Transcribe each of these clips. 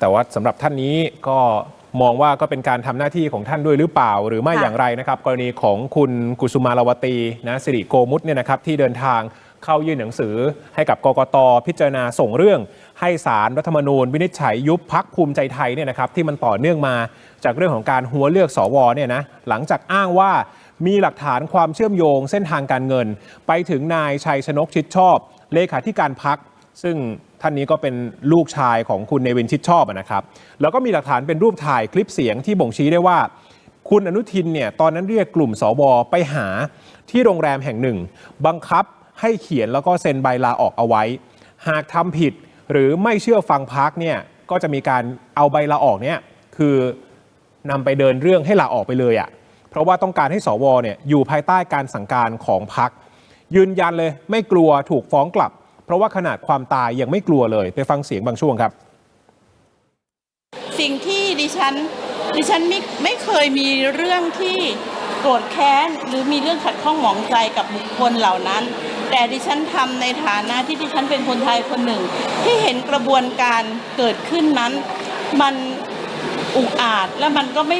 แต่ว่าสำหรับท่านนี้ก็มองว่าก็เป็นการทำหน้าที่ของท่านด้วยหรือเปล่า หรือไม่ค่ะอย่างไรนะครับ กรณีของคุณกุสุมารวตีนะสิริโกมุตเนี่ยนะครับที่เดินทางเข้ายื่นหนังสือให้กับกกตพิจารณาส่งเรื่อง ให้สารรัฐธรรมนูญ วินิจฉัยยุบพักภูมิใจไทยเนี่ยนะครับที่มันต่อเนื่องมาจากเรื่องของการหัวเลือกสวเนี่ยนะหลังจากอ้างว่ามีหลักฐานความเชื่อมโยงเส้นทางการเงิน ไปถึงนายชัยชนกชิดชอบ เลขาธิการพักซึ่ง ท่านนี้ก็เป็นลูกชายของคุณเนวินชิดชอบนะครับ แล้วก็มีหลักฐานเป็นรูปถ่ายคลิปเสียงที่บ่งชี้ได้ว่า คุณอนุทินเนี่ยตอนนั้นเรียกกลุ่มสวไปหาที่โรงแรมแห่งหนึ่ง บังคับให้เขียนแล้วก็เซ็นใบลาออกเอาไว้ หากทำผิดหรือไม่เชื่อฟังพักเนี่ยก็จะมีการเอาใบลาออกเนี่ยคือนำไปเดินเรื่องให้ลาออกไปเลยอะ่ะเพราะว่าต้องการให้สวเนี่ยอยู่ภายใต้การสั่งการของพักยืนยันเลยไม่กลัวถูกฟ้องกลับ เพราะว่าขนาดความตายยังไม่กลัวเลย ไปฟังเสียงบางช่วงครับ สิ่งที่ดิฉันดิฉันไม่ไม่เคยมีเรื่องที่โกรธแค้นหรือมีเรื่องขัดข้องหมองใจกับบุคคลเหล่านั้น แต่ดิฉันทำในฐานะที่ดิฉันเป็นคนไทยคนหนึ่ง ที่เห็นกระบวนการเกิดขึ้นนั้น มันอุกอาจและมันก็ไม่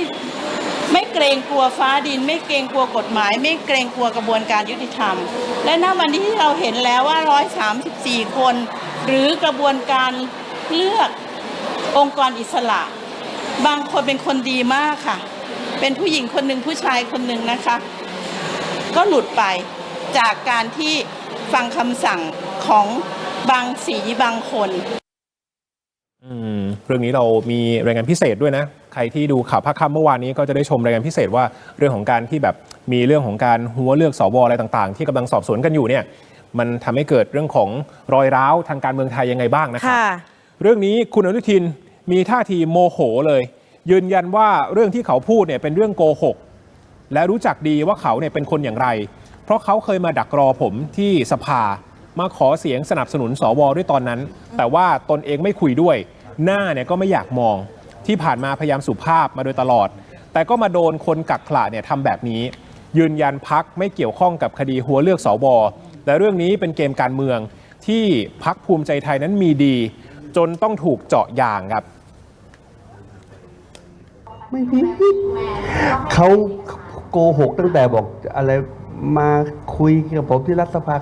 ไม่เกรงกลัวฟ้าดิน ไม่เกรงกลัวกฎหมาย ไม่เกรงกลัวกระบวนการยุติธรรม และณวันนี้ที่เราเห็นแล้วว่า 134 คน หรือกระบวนการเลือกองค์กรอิสระ บางคนเป็นคนดีมากค่ะ เป็นผู้หญิงคนหนึ่งผู้ชายคนหนึ่งนะคะ ก็หลุดไปจากการที่ฟังคำสั่งของบางสีบางคน อืมเรื่องนี้เรามีรายงานพิเศษด้วยนะ รที่ดูข่าวภาคค่ำเมื่อวานนี้ก็จะได้ชมรายงานพิเศษว่าเรื่องของการที่แบบมีเรื่องของการหัวเลือกสวอะไรต่างๆ ที่กำลังสอบสวนกันอยู่เนี่ยมันทำให้เกิดเรื่องของรอยร้าวทางการเมืองไทยยังไงบ้างนะครับค่ะเรื่องนี้คุณอนุทินมีท่าทีโมโหเลย ยืนยันว่าเรื่องที่เขาพูดเนี่ยเป็นเรื่องโกหกและรู้จักดีว่าเขาเนี่ยเป็นคนอย่างไร เพราะเขาเคยมาดักรอผมที่สภามาขอเสียงสนับสนุนสวด้วยตอนนั้น แต่ว่าตนเองไม่คุยด้วย หน้าเนี่ยก็ไม่อยากมอง ที่ผ่านมาพยายามสุภาพมาโดยตลอด แต่ก็มาโดนคนกักขระเนี่ยทำแบบนี้ ยืนยันพักไม่เกี่ยวข้องกับคดีหัวเลือกสวแต่เรื่องนี้เป็นเกมการเมืองที่พักภูมิใจไทยนั้นมีดี จนต้องถูกเจาะยางครับ ไม่มีเขาโกหกตั้งแต่บอกอะไรมาคุยกับผมที่รัฐสภา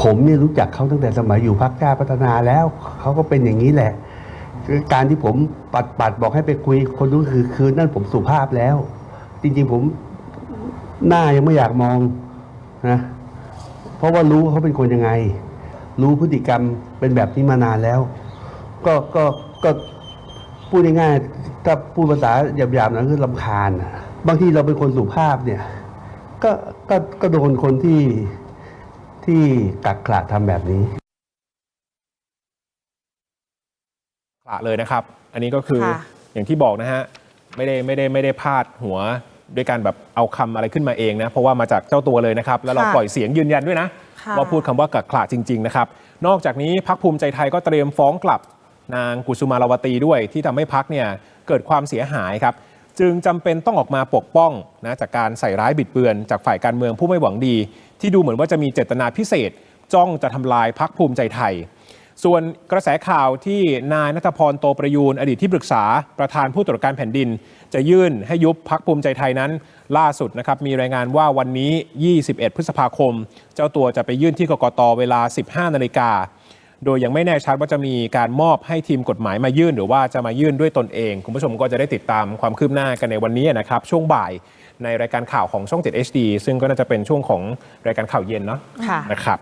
ผมเนี่ยรู้จักเขาตั้งแต่สมัยอยู่พรรคชาติพัฒนาแล้ว เขาก็เป็นอย่างนี้แหละ คือการที่ผมปัดปัดบอกให้ไปคุยคนนู้นคือคืนนั่นผมสุภาพแล้ว จริงๆผมหน้ายังไม่อยากมองนะเพราะว่ารู้เขาเป็นคนยังไง รู้พฤติกรรมเป็นแบบนี้มานานแล้ว ก็ก็ก็พูดง่ายๆถ้าพูดภาษาหยาบๆนะคือลำคาญ บางทีเราเป็นคนสุภาพเนี่ย ก็ก็ก็โดนคนที่ที่กักขระทำแบบนี้ ขละเลยนะครับ อันนี้ก็คือค่ะอย่างที่บอกนะฮะไม่ได้ไม่ได้ไม่ได้พาดหัวด้วยการแบบเอาคำอะไรขึ้นมาเองนะเพราะว่ามาจากเจ้าตัวเลยนะครับ แล้วเราค่ะปล่อยเสียงยืนยันด้วยนะค่ะว่าพูดคำว่ากักขละจริง ๆ นะครับ นอกจากนี้พักภูมิใจไทยก็เตรียมฟ้องกลับนางกุสุมารวตีด้วยที่ทำให้พักเนี่ยเกิดความเสียหายครับ จึงจำเป็นต้องออกมาปกป้องนะจากการใส่ร้ายบิดเบือน จากฝ่ายการเมืองผู้ไม่หวังดี ที่ดูเหมือนว่าจะมีเจตนาพิเศษ จ้องจะทำลายพักภูมิใจไทย ส่วนกระแสข่าวที่นายนัทพรโตประยูนอดีตที่ปรึกษาประธานผู้ตรวจการแผ่นดิน จะยื่นให้ยุบพักภูมิใจไทยนั้น ล่าสุดนะครับมีรายงานว่าวันนี้ 21 พฤษภาคม เจ้าตัวจะไปยื่นที่กกตเวลา 15 นาฬิกา โดยยังไม่แน่ชัดว่าจะมีการมอบให้ทีมกฎหมายมายื่น หรือว่าจะมายื่นด้วยตนเอง คุณผู้ชมก็จะได้ติดตามความคืบหน้ากันในวันนี้นะครับช่วงบ่ายในรายการข่าวของช่อง 7 HD ซึ่งก็น่าจะเป็นช่วงของรายการข่าวเย็นเนาะค่ะนะครับ